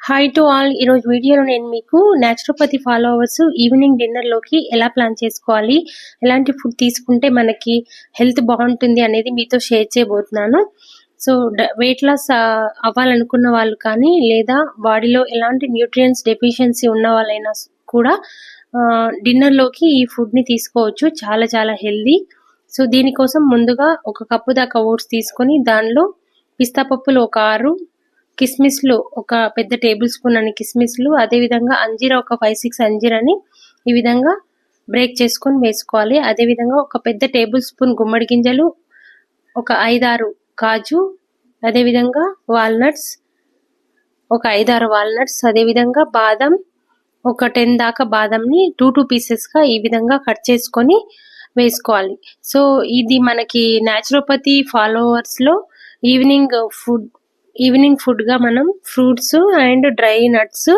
Hi to all ఈరోజు వీడియోలో నేను మీకు న్యాచురోపతి ఫాలోవర్స్ ఈవినింగ్ డిన్నర్లోకి ఎలా ప్లాన్ చేసుకోవాలి ఎలాంటి ఫుడ్ తీసుకుంటే మనకి హెల్త్ బాగుంటుంది అనేది మీతో షేర్ చేయబోతున్నాను. సో వెయిట్ లాస్ అవ్వాలనుకున్న వాళ్ళు కానీ లేదా బాడీలో ఎలాంటి న్యూట్రియన్స్ డెఫిషియన్సీ ఉన్న వాళ్ళైనా కూడా డిన్నర్లోకి ఈ ఫుడ్ని తీసుకోవచ్చు. చాలా చాలా హెల్దీ సో దీనికోసం ముందుగా ఒక కప్పు దాకా ఓట్స్ తీసుకొని దానిలో పిస్తా పప్పులు ఒక ఆరు కిస్మిస్లు ఒక పెద్ద టేబుల్ స్పూన్ అని కిస్మిస్లు అదేవిధంగా అంజీర ఒక ఫైవ్ సిక్స్ అంజీరాని ఈ విధంగా బ్రేక్ చేసుకొని వేసుకోవాలి. అదేవిధంగా ఒక పెద్ద టేబుల్ స్పూన్ గుమ్మడి గింజలు ఒక ఐదారు కాజు అదేవిధంగా వాల్నట్స్ ఒక ఐదారు వాల్నట్స్ అదేవిధంగా బాదం ఒక టెన్ దాకా బాదంని టూ టూ పీసెస్గా ఈ విధంగా కట్ చేసుకొని వేసుకోవాలి. సో ఇది మనకి న్యాచురోపతి ఫాలోవర్స్లో ఈవినింగ్ ఫుడ్ ఈవినింగ్ ఫుడ్గా మనం ఫ్రూట్స్ అండ్ డ్రై నట్స్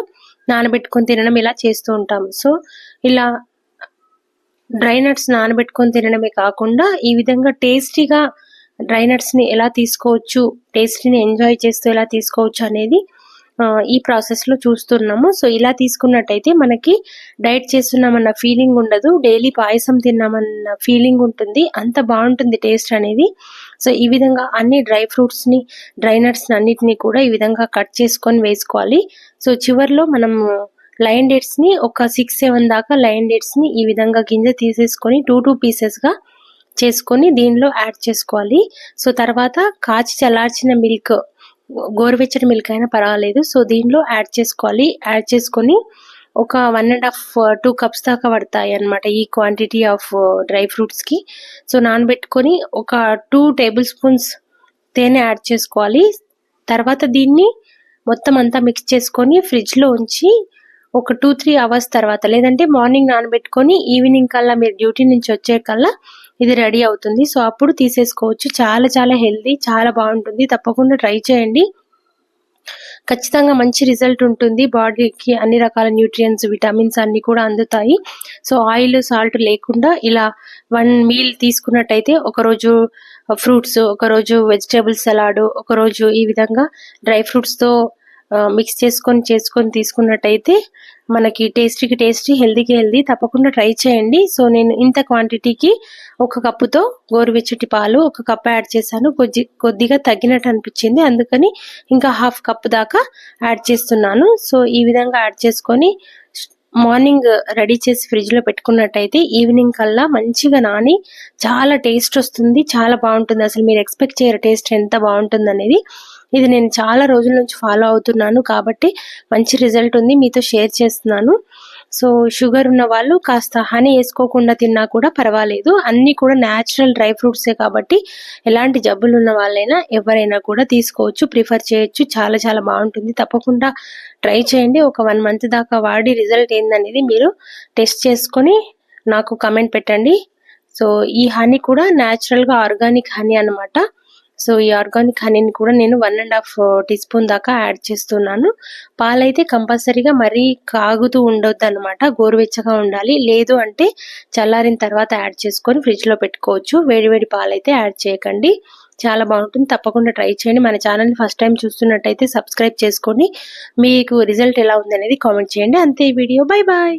నానబెట్టుకొని తినడం ఇలా చేస్తూ ఉంటాం సో ఇలా డ్రై నట్స్ నానబెట్టుకొని తినడమే కాకుండా ఈ విధంగా టేస్టీగా డ్రై నట్స్ని ఎలా తీసుకోవచ్చు టేస్టీని ఎంజాయ్ చేస్తూ ఎలా తీసుకోవచ్చు అనేది ఈ ప్రాసెస్లో చూస్తున్నాము. సో ఇలా తీసుకున్నట్టయితే మనకి డైట్ చేస్తున్నామన్న ఫీలింగ్ ఉండదు. డైలీ పాయసం తిన్నామన్న ఫీలింగ్ ఉంటుంది. అంత బాగుంటుంది టేస్ట్ అనేది. సో ఈ విధంగా అన్ని డ్రై ఫ్రూట్స్ని డ్రై నట్స్ అన్నిటిని కూడా ఈ విధంగా కట్ చేసుకొని వేసుకోవాలి. సో చివరిలో మనం లైన్ డేట్స్ని ఒక సిక్స్ సెవెన్ దాకా లైన్ డేట్స్ని ఈ విధంగా గింజ తీసేసుకొని టూ టూ పీసెస్గా చేసుకొని దీనిలో యాడ్ చేసుకోవాలి. సో తర్వాత కాచి చల్లార్చిన మిల్క్ గోరువెచ్చని మిల్క్ అయినా పర్వాలేదు. సో దీనిలో యాడ్ చేసుకోవాలి. యాడ్ చేసుకొని ఒక one and half two cups దాకా పడతాయి అనమాట ఈ క్వాంటిటీ ఆఫ్ డ్రై ఫ్రూట్స్కి. సో నానబెట్టుకొని ఒక టూ టేబుల్ స్పూన్స్ తేనె యాడ్ చేసుకోవాలి. తర్వాత దీన్ని మొత్తం అంతా మిక్స్ చేసుకొని ఫ్రిడ్జ్లో ఉంచి ఒక టూ త్రీ అవర్స్ తర్వాత లేదంటే మార్నింగ్ నానబెట్టుకొని ఈవినింగ్ కల్లా మీరు డ్యూటీ నుంచి వచ్చే కల్లా ఇది రెడీ అవుతుంది. సో అప్పుడు తీసేసుకోవచ్చు. చాలా చాలా హెల్దీ చాలా బాగుంటుంది. తప్పకుండా ట్రై చేయండి. ఖచ్చితంగా మంచి రిజల్ట్ ఉంటుంది. బాడీకి అన్ని రకాల న్యూట్రియన్స్ విటమిన్స్ అన్ని కూడా అందుతాయి. సో ఆయిల్ సాల్ట్ లేకుండా ఇలా వన్ మీల్ తీసుకున్నట్టయితే ఒకరోజు ఫ్రూట్స్ ఒకరోజు వెజిటేబుల్ సలాడ్ ఒకరోజు ఈ విధంగా డ్రై ఫ్రూట్స్తో మిక్స్ చేసుకొని చేసుకొని తీసుకున్నట్టయితే మనకి టేస్టీకి టేస్టీ హెల్దీకి హెల్దీ తప్పకుండా ట్రై చేయండి. సో నేను ఇంత క్వాంటిటీకి ఒక కప్పుతో గోరువెచ్చటి పాలు ఒక కప్ యాడ్ చేశాను. కొద్ది కొద్దిగా తగ్గినట్టు అనిపించింది. అందుకని ఇంకా హాఫ్ కప్ దాకా యాడ్ చేస్తున్నాను. సో ఈ విధంగా యాడ్ చేసుకొని మార్నింగ్ రెడీ చేసి ఫ్రిడ్జ్లో పెట్టుకున్నట్టయితే ఈవినింగ్ కల్లా మంచిగా నాని చాలా టేస్ట్ వస్తుంది. చాలా బాగుంటుంది. అసలు మీరు ఎక్స్పెక్ట్ చేయరు టేస్ట్ ఎంత బాగుంటుంది అనేది ఇది నేను చాలా రోజుల నుంచి ఫాలో అవుతున్నాను కాబట్టి మంచి రిజల్ట్ ఉంది. మీతో షేర్ చేస్తున్నాను. సో షుగర్ ఉన్న వాళ్ళు కాస్త హనీ వేసుకోకుండా తిన్నా కూడా పర్వాలేదు. అన్నీ కూడా న్యాచురల్ డ్రై ఫ్రూట్సే కాబట్టి ఎలాంటి జబ్బులు ఉన్న వాళ్ళైనా ఎవరైనా కూడా తీసుకోవచ్చు. ప్రిఫర్ చేయొచ్చు. చాలా చాలా బాగుంటుంది. తప్పకుండా ట్రై చేయండి. ఒక వన్ మంత్ దాకా వాడి రిజల్ట్ ఏందనేది మీరు టెస్ట్ చేసుకొని నాకు కమెంట్ పెట్టండి. సో ఈ హనీ కూడా న్యాచురల్గా ఆర్గానిక్ హనీ అనమాట సో ఈ ఆర్గానిక్ హనీని కూడా నేను one and half teaspoon దాకా యాడ్ చేస్తున్నాను. పాలైతే కంపల్సరీగా మరీ కాగుతూ ఉండొద్దు అనమాట గోరువెచ్చగా ఉండాలి. లేదు అంటే చల్లారిన తర్వాత యాడ్ చేసుకొని ఫ్రిడ్జ్లో పెట్టుకోవచ్చు. వేడివేడి పాలైతే యాడ్ చేయకండి. చాలా బాగుంటుంది. తప్పకుండా ట్రై చేయండి. మన ఛానల్ని ఫస్ట్ టైం చూస్తున్నట్టయితే సబ్స్క్రైబ్ చేసుకోండి మీకు రిజల్ట్ ఎలా ఉంది అనేది కామెంట్ చేయండి. అంతే ఈ వీడియో. Bye bye